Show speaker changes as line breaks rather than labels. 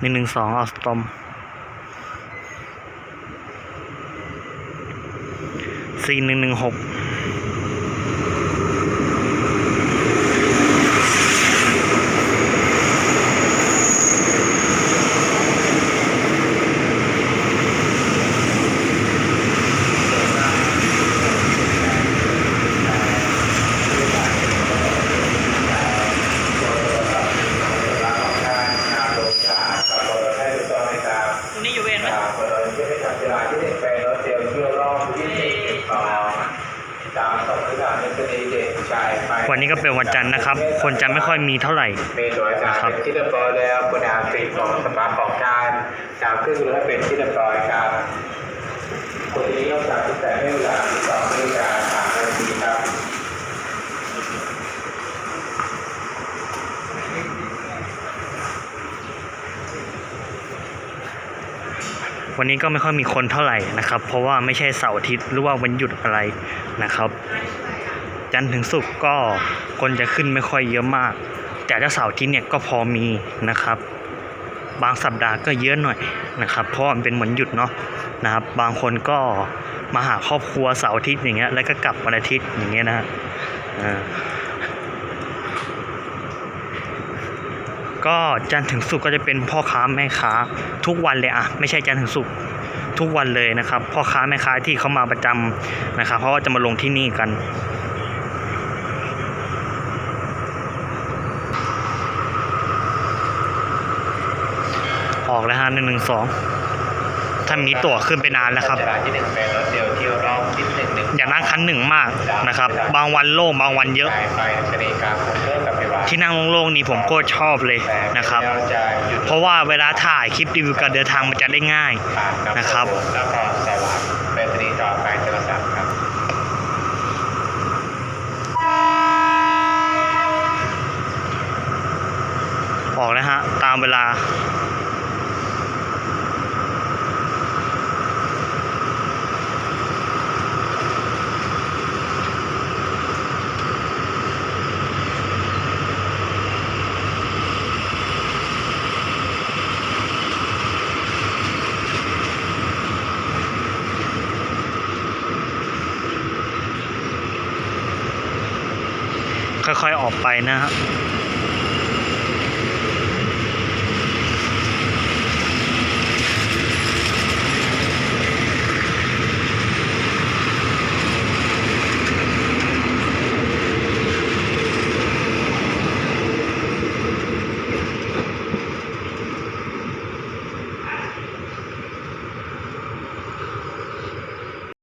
หนึ่งหนึ่งสองออสตอมสี่หนึ่งหนึ่งหก
ตรงนี้อยู่เวรไหม
วันนี้ก็เป็นวันจันทร์นะครับ คนจะไม่ค่อยมีเท่าไหร่
เมนร้อยสามเป็นที่เรียบร้อยแล้วคุณอาตรีของสปาของการสามครึ่งแล้วเป็นที่เรียบร้อยครับคนนี้ต้องการตั้งแต่ให้เวลาสองนาฬิกาสามนาทีครับ
วันนี้ก็ไม่ค่อยมีคนเท่าไหร่นะครับ เพราะว่าไม่ใช่เสาร์อาทิตย์หรือว่าวันหยุดอะไรนะครับ จันทร์ถึงศุกร์ก็คนจะขึ้นไม่ค่อยเยอะมาก แต่ถ้าเสาร์ทิตย์เนี่ยก็พอมีนะครับ บางสัปดาห์ก็เยอะหน่อยนะครับ เพราะมันเป็นเหมือนหยุดเนาะนะครับ บางคนก็มาหาครอบครัวเสาร์อาทิตย์อย่างเงี้ยแล้วก็กลับวันอาทิตย์อย่างเงี้ยนะฮะอ่าก็จันทร์ถึงศุกร์ก็จะเป็นพ่อค้าแม่ค้าทุกวันเลยอะไม่ใช่จันทร์ถึงศุกร์ทุกวันเลยนะครับพ่อค้าแม่ค้าที่เขามาประจำนะครับ เพราะว่าจะมาลงที่นี่กัน ออกแล้วฮะหนึ่งหนึ่งสองถ้ามีตั๋วขึ้นไปนานแล้วครับ
เวลาที่หนึ่งเป็นรถเดียวเที่ยวรอบที่หนึ่งหนึ่ง
อยากนั่งคันหนึ่งมากนะครับ บางวันโล่งบางวันเยอะ ที่นั่งโล่งๆนี่ผมก็ชอบเลยนะครับ
เพ
ราะว่าเวลาถ่ายคลิปรีวิวการเดินทางมันจะได้ง่าย
นะ
ครับ
อไปโทรศัพท์ครับ
ออกแล้วฮะ ตามเวลา ค่อยๆออกไปนะฮะ